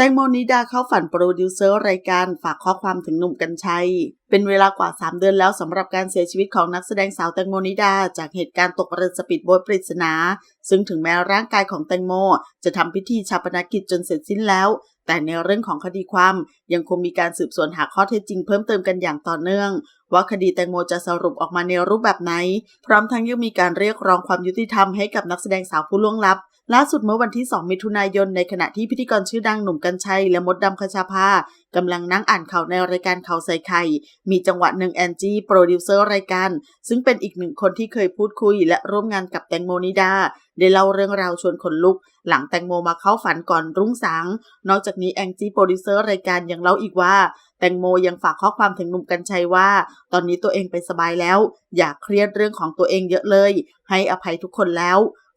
แตงโมนิดาเข้าฝันโปรดิวเซอร์รายการฝากข้อความถึงหนุ่มกัญชัย เป็นเวลากว่า 3 เดือนแล้วสำหรับการเสียชีวิตของนักแสดงสาวแตงโมนิดา จากเหตุการณ์ตกเรือสปีดโบ๊ทปริศนา ซึ่งถึงแม้ร่างกายของแตงโม จะทำพิธีชาปนกิจจนเสร็จสิ้นแล้ว แต่ในเรื่องของคดีความยังคงมีการสืบสวนหาข้อเท็จจริงเพิ่มเติมกันอย่างต่อเนื่อง ว่าคดีแตงโมจะสรุปออกมาในรูปแบบไหน พร้อมทั้งยังมีการเรียกร้องความยุติธรรมให้กับนักแสดงสาวผู้ล่วงลับ ล่าสุดเมื่อวันที่ 2 มิถุนายน ในขณะที่พิธีกรชื่อดังหนุ่มกัญชัย และมดดำคชาภากำลังนั่งอ่านข่าวในรายการข่าวใส่ไข่ มีจังหวะหนึ่งแอนจี้โปรดิวเซอร์รายการ ซึ่งเป็นอีกหนึ่งคนที่เคยพูดคุย และร่วมงานกับแตงโมนิดา ได้เล่าเรื่องราวชวนขนลุก หลังแตงโมมาเข้าฝันก่อนรุ่งสาง นอกจากนี้แองจี้โปรดิวเซอร์รายการยังเล่าอีกว่า แตงโมยังฝากข้อความถึงหนุ่มกัญชัยว่า ตอนนี้ตัวเองไปสบายแล้ว อย่าเครียดเรื่องของตัวเองเยอะเลย ให้อภัยทุกคนแล้ว